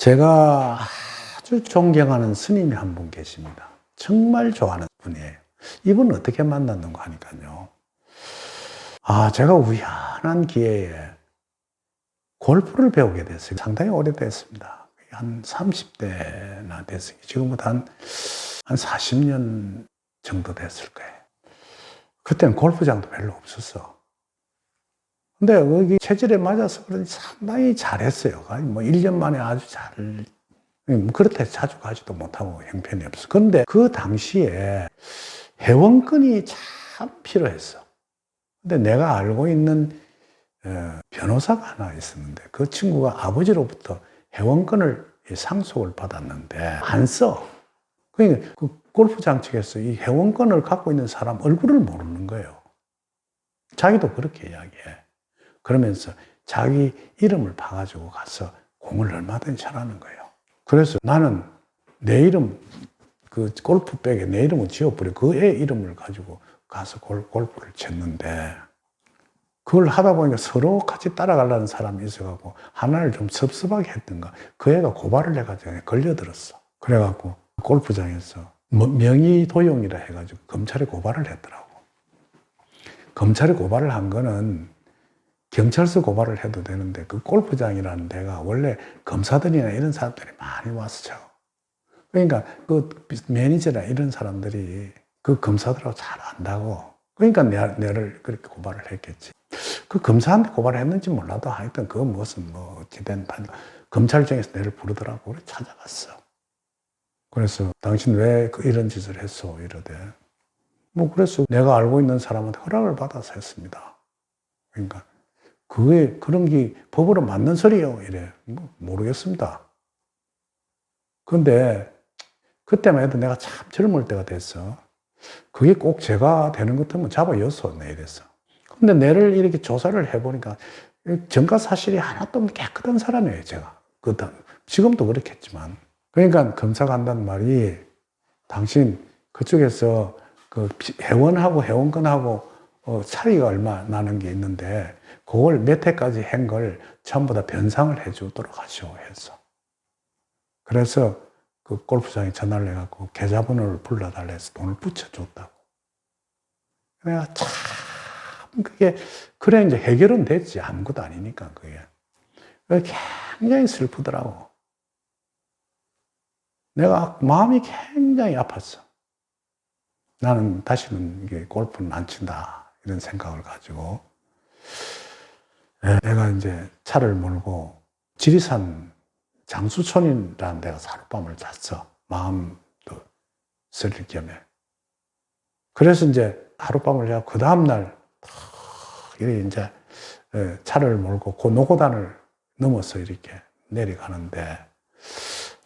제가 아주 존경하는 스님이 한 분 계십니다. 정말 좋아하는 분이에요. 이분 어떻게 만났는가 하니까요. 아, 제가 우연한 기회에 골프를 배우게 됐어요. 상당히 오래됐습니다. 한 30대나 됐어요. 지금부터 한, 한 40년 정도 됐을 거예요. 그때는 골프장도 별로 없었어. 근데 여기 체질에 맞아서 그런지 상당히 잘했어요. 뭐 1년 만에 아주 잘, 뭐 그렇게 자주 가지도 못하고 형편이 없어. 근데 그 당시에 회원권이 참 필요했어. 근데 내가 알고 있는 어, 변호사가 하나 있었는데 그 친구가 아버지로부터 회원권을 상속을 받았는데 안 써. 그러니까 그 골프장 측에서 이 회원권을 갖고 있는 사람 얼굴을 모르는 거예요. 자기도 그렇게 이야기해. 그러면서 자기 이름을 봐가지고 가서 공을 얼마든지 하라는 거예요. 그래서 나는 내 이름, 그 골프백에 내 이름을 지어버려. 그 애 이름을 가지고 가서 골, 골프를 쳤는데, 그걸 하다 보니까 서로 같이 따라가려는 사람이 있어갖고, 하나를 좀 섭섭하게 했던가, 그 애가 고발을 해가지고 걸려들었어. 그래갖고, 골프장에서 뭐 명의 도용이라 해가지고 검찰에 고발을 했더라고. 검찰에 고발을 한 거는 경찰서 고발을 해도 되는데 그 골프장이라는 데가 원래 검사들이나 이런 사람들이 많이 와서 쳐. 그러니까 그 매니저나 이런 사람들이 그 검사들하고 잘 안다고. 그러니까 내, 내를 그렇게 고발을 했겠지. 그 검사한테 고발을 했는지 몰라도 하여튼 그 무슨 뭐 어찌된 판 검찰청에서 내를 부르더라고. 그래 찾아갔어. 그래서 당신 왜그 이런 짓을 했어? 이러대. 뭐 그래서 내가 알고 있는 사람한테 허락을 받아서 했습니다. 그러니까 그게 그런 게 법으로 맞는 소리요 이래 뭐 모르겠습니다. 근데 그때만 해도 내가 참 젊을 때가 됐어. 그게 꼭 제가 되는 것 같으면 잡아였어 내 이랬어. 근데 내를 이렇게 조사를 해보니까 전과 사실이 하나도 없는 깨끗한 사람이에요 제가. 그 지금도 그렇겠지만. 그러니까 검사가 한다는 말이 당신 그쪽에서 그 회원하고 회원권하고 어, 차이가 얼마 나는 게 있는데 그걸 몇 회까지 한 걸 전부 다 변상을 해주도록 하시오 해서. 그래서 그 골프장에 전화를 해갖고 계좌번호를 불러달라 해서 돈을 붙여줬다고. 내가 참 그게 그래 이제 해결은 됐지. 아무것도 아니니까 그게. 굉장히 슬프더라고. 내가 마음이 굉장히 아팠어. 나는 다시는 이게 골프는 안 친다. 이런 생각을 가지고 내가 이제 차를 몰고 지리산 장수촌이라는 데가 하룻밤을 잤어. 마음도 쓸릴 겸에. 그래서 이제 하룻밤을 자고 그 다음날 이렇게 이제 차를 몰고 그 노고단을 넘어서 이렇게 내려가는데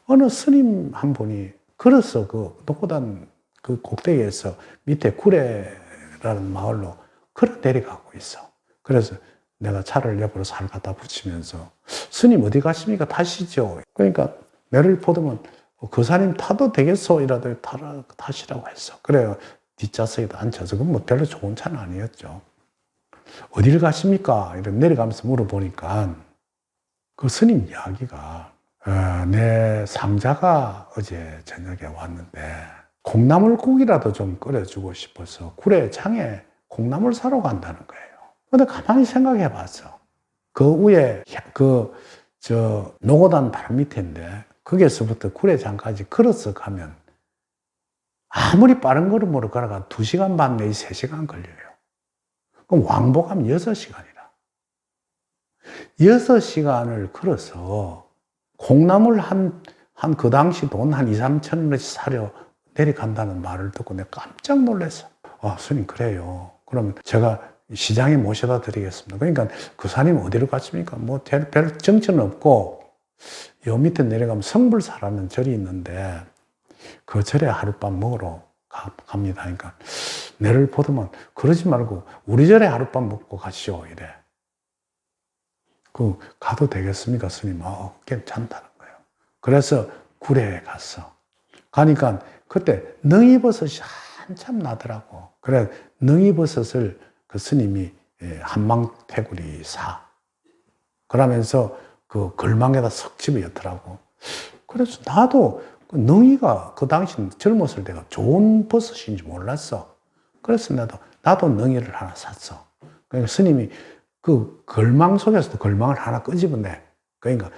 어느 스님 한 분이 걸어서 그 노고단 그 꼭대기에서 밑에 구례라는 마을로 걸어 내려가고 있어. 그래서 내가 차를 옆으로 살 갖다 붙이면서 스님 어디 가십니까? 타시죠. 그러니까 내를 보더면 그 사님 타도 되겠소? 이라도 타라, 타시라고 했어. 그래요. 뒷좌석에도 앉혀서 그건 뭐 별로 좋은 차는 아니었죠. 어디를 가십니까? 이렇게 내려가면서 물어보니까 그 스님 이야기가 어, 내 상자가 어제 저녁에 왔는데 콩나물국이라도 좀 끓여주고 싶어서 구례장에 콩나물 사러 간다는 거예요. 근데 가만히 생각해 봤어. 그 위에 그, 저, 노고단 바로 밑인데, 거기에서부터 구례장까지 걸어서 가면 아무리 빠른 걸음으로 걸어가 2시간 반 내지 3시간 걸려요. 그럼 왕복하면 6시간이라. 6시간을 걸어서 콩나물 한, 한 그 당시 돈 한 2, 3천 원씩 사려 내려간다는 말을 듣고 내가 깜짝 놀랐어. 아, 스님, 그래요. 그러면 제가 시장에 모셔다 드리겠습니다. 그러니까 그 사님 어디로 가십니까? 뭐, 별, 별 정처는 없고, 요 밑에 내려가면 성불사라는 절이 있는데, 그 절에 하룻밤 먹으러 가, 갑니다. 그러니까, 내를 보더만, 그러지 말고, 우리 절에 하룻밤 먹고 가시오. 이래. 그, 가도 되겠습니까? 스님? 어, 괜찮다는 거예요. 그래서 구례에 갔어. 가니까, 그때 능이버섯이 한참 나더라고. 그래, 능이버섯을 그 스님이 한망태구리 사. 그러면서 그 걸망에다 석 집어였더라고. 그래서 나도 그 능이가 그 당시 젊었을 때가 좋은 버섯인지 몰랐어. 그래서 나도, 나도 능이를 하나 샀어. 그러니까 스님이 그 걸망 속에서도 걸망을 하나 끄집어내. 그러니까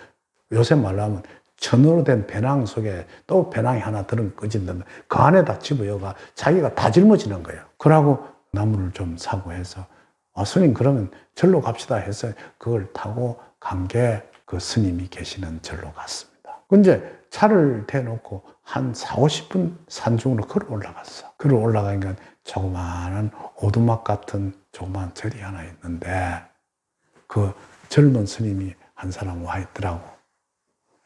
요새 말로 하면 천으로 된 배낭 속에 또 배낭이 하나 들은 끄집는데 그 안에다 집어여가 자기가 다 짊어지는 거예요. 그러고 나무를 좀 사고 해서 아, 스님 그러면 절로 갑시다 해서 그걸 타고 간 게 그 스님이 계시는 절로 갔습니다. 근데 차를 대놓고 한 4, 50분 산중으로 걸어 올라갔어. 걸어 올라가니까 조그마한 오두막 같은 조그마한 절이 하나 있는데 그 젊은 스님이 한 사람 와 있더라고.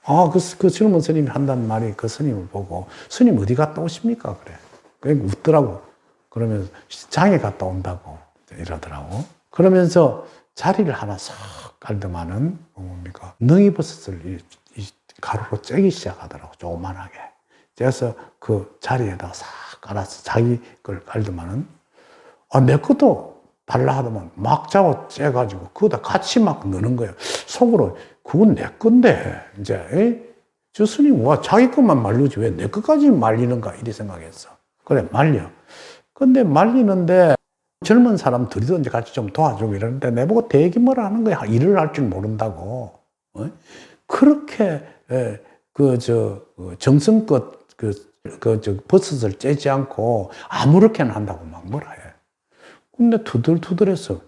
아, 그, 그 젊은 스님이 한다는 말이 그 스님을 보고 스님 어디 갔다 오십니까? 그래. 그러니까 웃더라고. 그러면서 장에 갔다 온다고 이러더라고. 그러면서 자리를 하나 싹 깔더만은 뭡니까? 능이버섯을 이, 이 가루로 째기 시작하더라고. 조그만하게. 그래서 그 자리에다가 싹 깔아서 자기 걸 깔더만은 아, 내 것도 달라 하더만 막 잡아 째가지고 그거다 같이 막 넣는 거예요. 속으로 그건 내 건데 이제 에이? 저 스님 와 자기 것만 말리지 왜 내 것까지 말리는가 이리 생각했어. 그래 말려. 근데 말리는데 젊은 사람들이도 이제 같이 좀 도와주고 이러는데 내보고 대기 뭐라 하는 거야. 일을 할 줄 모른다고. 어? 그렇게 그 저 정성껏 그 그 저 버섯을 째지 않고 아무렇게나 한다고 막 뭐라 해. 근데 투덜투덜해서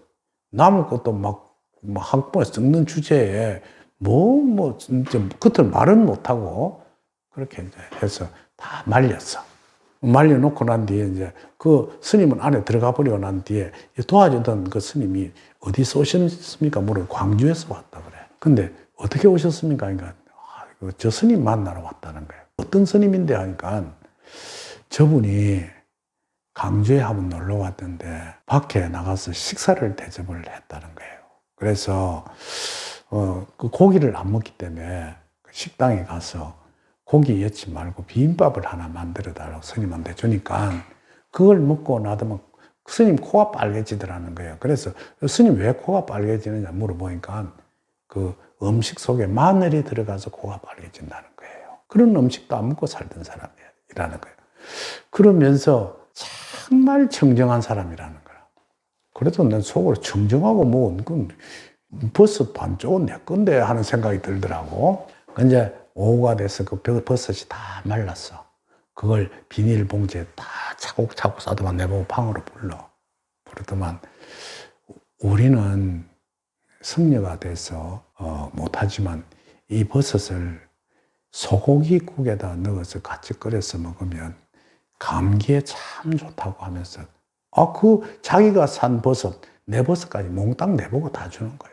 남을 것도 막, 막 한꺼번에 썩는 주제에 뭐, 뭐, 진짜 겉을 말은 못하고 그렇게 이제 해서 다 말렸어. 말려놓고 난 뒤에 이제 그 스님은 안에 들어가 버리고 난 뒤에 도와주던 그 스님이 어디서 오셨습니까? 물어 광주에서 왔다 그래. 근데 어떻게 오셨습니까? 그러니까 아, 그저 스님 만나러 왔다는 거예요. 어떤 스님인데 하니까 저분이 강주에 한번 놀러 왔는데 밖에 나가서 식사를 대접을 했다는 거예요. 그래서 어, 그 고기를 안 먹기 때문에 그 식당에 가서 고기 여치 말고 비빔밥을 하나 만들어 달라고 스님한테 주니까 그걸 먹고 나더만 스님 코가 빨개지더라는 거예요. 그래서 스님 왜 코가 빨개지느냐 물어보니까 그 음식 속에 마늘이 들어가서 코가 빨개진다는 거예요. 그런 음식도 안 먹고 살던 사람이라는 거예요. 그러면서 정말 청정한 사람이라는 거야. 그래도 난 속으로 청정하고 뭐, 그 버섯 반쪽은 내 건데 하는 생각이 들더라고. 이제 오후가 돼서 그 버섯이 다 말랐어. 그걸 비닐봉지에 다 차곡차곡 싸더만 내보고 방으로 불러. 부르더만 우리는 승려가 돼서 어, 못하지만 이 버섯을 소고기 국에다 넣어서 같이 끓여서 먹으면 감기에 참 좋다고 하면서 아, 그 자기가 산 버섯, 내 버섯까지 몽땅 내보고 다 주는 거예요.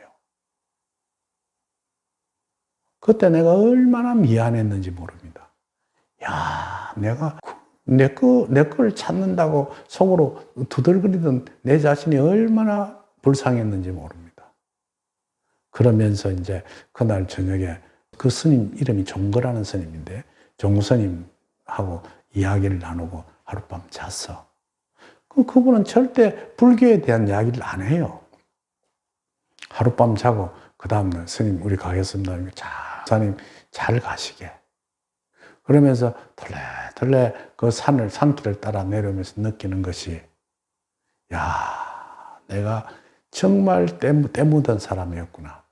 그때 내가 얼마나 미안했는지 모릅니다. 야, 내가 내 거, 내 걸 찾는다고 속으로 두들거리던 내 자신이 얼마나 불쌍했는지 모릅니다. 그러면서 이제 그날 저녁에 그 스님 이름이 종거라는 스님인데 종구 스님하고 이야기를 나누고 하룻밤 잤어. 그 그분은 절대 불교에 대한 이야기를 안 해요. 하룻밤 자고 그 다음날 스님 우리 가겠습니다. 자, 사님 잘 가시게. 그러면서 털레털레 그 산을 산길을 따라 내려오면서 느끼는 것이 야 내가 정말 때, 때 묻은 사람이었구나.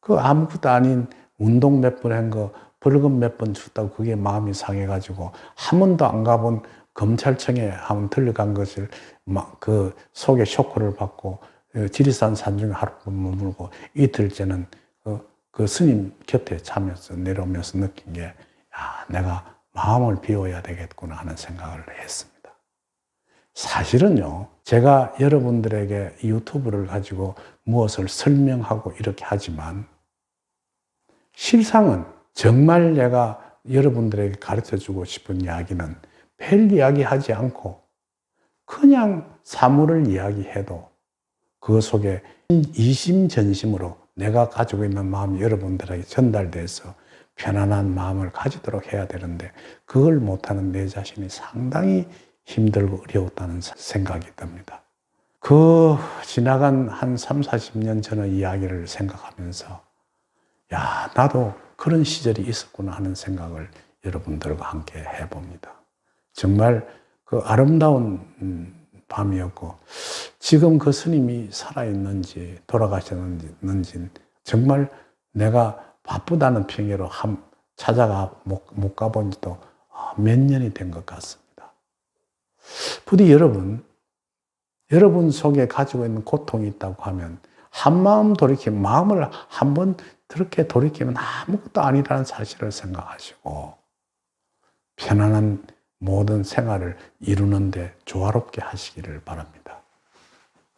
그 아무것도 아닌 운동 몇 번 한 거, 벌금 몇 번 줬다고 그게 마음이 상해가지고 한 번도 안 가본 검찰청에 한번 들려간 것을 막 그 속에 쇼크를 받고 어, 지리산 산중에 하룻밤 머물고 이틀째는 그, 그 스님 곁에 자면서 내려오면서 느낀 게 야, 내가 마음을 비워야 되겠구나 하는 생각을 했습니다. 사실은요, 제가 여러분들에게 이 유튜브를 가지고 무엇을 설명하고 이렇게 하지만 실상은 정말 내가 여러분들에게 가르쳐 주고 싶은 이야기는 별 이야기 하지 않고 그냥 사물을 이야기해도 그 속에 이심전심으로 내가 가지고 있는 마음이 여러분들에게 전달돼서 편안한 마음을 가지도록 해야 되는데 그걸 못하는 내 자신이 상당히 힘들고 어려웠다는 생각이 듭니다. 그 지나간 한 3, 40년 전의 이야기를 생각하면서 야, 나도 그런 시절이 있었구나 하는 생각을 여러분들과 함께 해봅니다. 정말 그 아름다운 음, 밤이었고 지금 그 스님이 살아있는지 돌아가셨는지 정말 내가 바쁘다는 핑계로 한 찾아가 못, 못 가본 지도 아, 몇 년이 된 것 같습니다. 부디 여러분, 여러분 속에 가지고 있는 고통이 있다고 하면 한 마음 돌이키면 마음을 한 번 그렇게 돌이키면 아무것도 아니라는 사실을 생각하시고 편안한 모든 생활을 이루는데 조화롭게 하시기를 바랍니다.